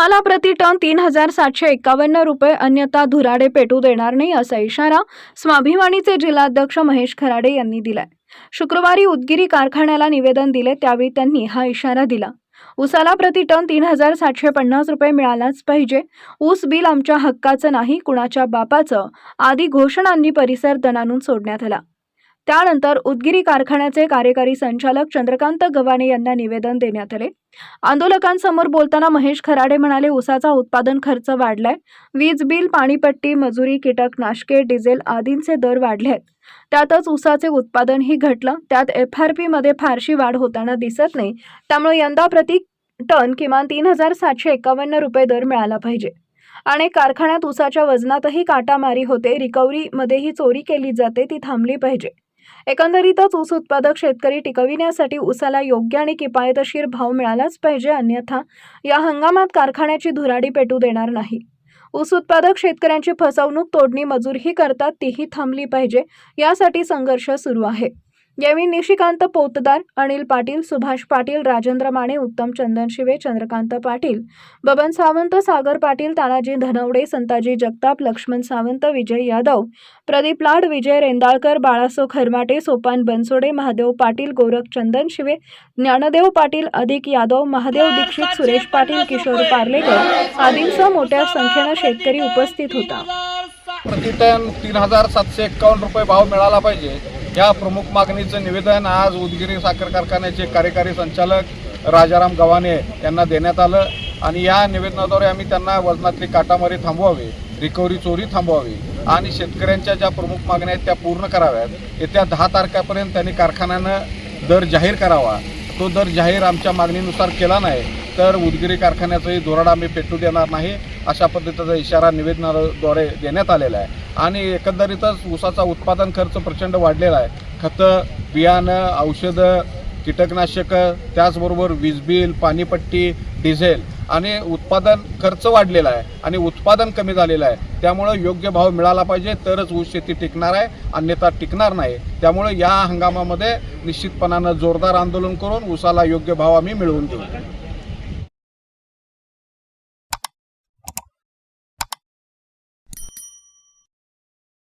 उसाला प्रति टन तीन हजार सातशे एकावन्न रुपये अन्यथा धुराडे पेटू देणार नाही असा इशारा स्वाभिमानीचे जिल्हाध्यक्ष महेश खराडे यांनी दिलाय. शुक्रवारी उदगिरी कारखान्याला निवेदन दिले त्यावेळी त्यांनी हा इशारा दिला. उसाला प्रति टन तीन हजार सातशे पन्नास रुपये मिळालाच पाहिजे. ऊस बिल आमच्या हक्काचं नाही कुणाच्या बापाचं आदी घोषणांनी परिसर दणानून सोडण्यात आला. त्यानंतर उदगिरी कारखान्याचे कार्यकारी संचालक चंद्रकांत गवाने यांना निवेदन देण्यात आले. आंदोलकांसमोर बोलताना महेश खराडे म्हणाले उसाचा उत्पादन खर्च वाढलाय. वीज बिल पाणीपट्टी मजुरी कीटकनाशके डिझेल आदींचे दर वाढले आहेत त्यातच उसाचे उत्पादनही घटलं. त्यात एफ आर पीमध्ये फारशी वाढ होताना दिसत नाही. त्यामुळे यंदा प्रति टन किमान तीन हजार सातशे एकावन्न रुपये दर मिळाला पाहिजे. अनेक कारखान्यात उसाच्या वजनातही काटामारी होते. रिकव्हरीमध्येही चोरी केली जाते. ती थांबली पाहिजे. एकंदरीतच ऊस उत्पादक शेतकरी टिकविण्यासाठी ऊसाला योग्य आणि किफायतशीर भाव मिळालाच पाहिजे अन्यथा या हंगामात कारखान्याची धुराडी पेटू देणार नाही. ऊस उत्पादक शेतकऱ्यांची फसवणूक तोडणी मजूरही करतात तीही थांबली पाहिजे यासाठी संघर्ष सुरू आहे. यावेळी निशिकांत पोतदार अनिल पाटील सुभाष पाटील राजेंद्र माने उत्तम चंदनशिवे चंद्रकांत पाटील बबन सावंत सागर पाटील तानाजी धनवडे संताजी जगताप लक्ष्मण सावंत विजय यादव प्रदीप लाड विजय रेंदाळकर बाळासो खरमाटे सोपान बनसोडे महादेव पाटील गोरख चंदन शिवे ज्ञानदेव पाटील अधिक यादव महादेव दीक्षित सुरेश पाटील किशोर पार्लेकर आदींसह मोठ्या संख्येनं शेतकरी उपस्थित होता. प्रतिटन तीन हजार सातशे एक्कावन्न रुपये भाव मिळाला पाहिजे. या प्रमुख मागणीचं निवेदन आज उदगिरी साखर कारखान्याचे कार्यकारी संचालक राजाराम गव्हाणे यांना देण्यात आलं आणि या निवेदनाद्वारे आम्ही त्यांना वजनातली काटामारी थांबवावी रिकव्हरी चोरी थांबवावी आणि शेतकऱ्यांच्या ज्या प्रमुख मागण्या आहेत त्या पूर्ण कराव्यात. येत्या दहा तारखेपर्यंत त्यांनी कारखान्यानं दर जाहीर करावा. तो दर जाहीर आमच्या मागणीनुसार केला नाही तर उदगिरी कारखान्याचंही धोरण आम्ही पेटू देणार नाही अशा पद्धतीचा इशारा निवेदनाद्वारे देण्यात आलेला आहे. आणि एकंदरीतच ऊसाचा उत्पादन खर्च प्रचंड वाढलेला आहे. खतं बियाणं औषधं कीटकनाशकं त्याचबरोबर वीज बिल पाणीपट्टी डिझेल आणि उत्पादन खर्च वाढलेला आहे आणि उत्पादन कमी झालेलं आहे. त्यामुळं योग्य भाव मिळाला पाहिजे तरच ऊस शेती टिकणार आहे अन्यथा टिकणार नाही. त्यामुळं या हंगामामध्ये निश्चितपणानं जोरदार आंदोलन करून ऊसाला योग्य भाव आम्ही मिळवून देऊ.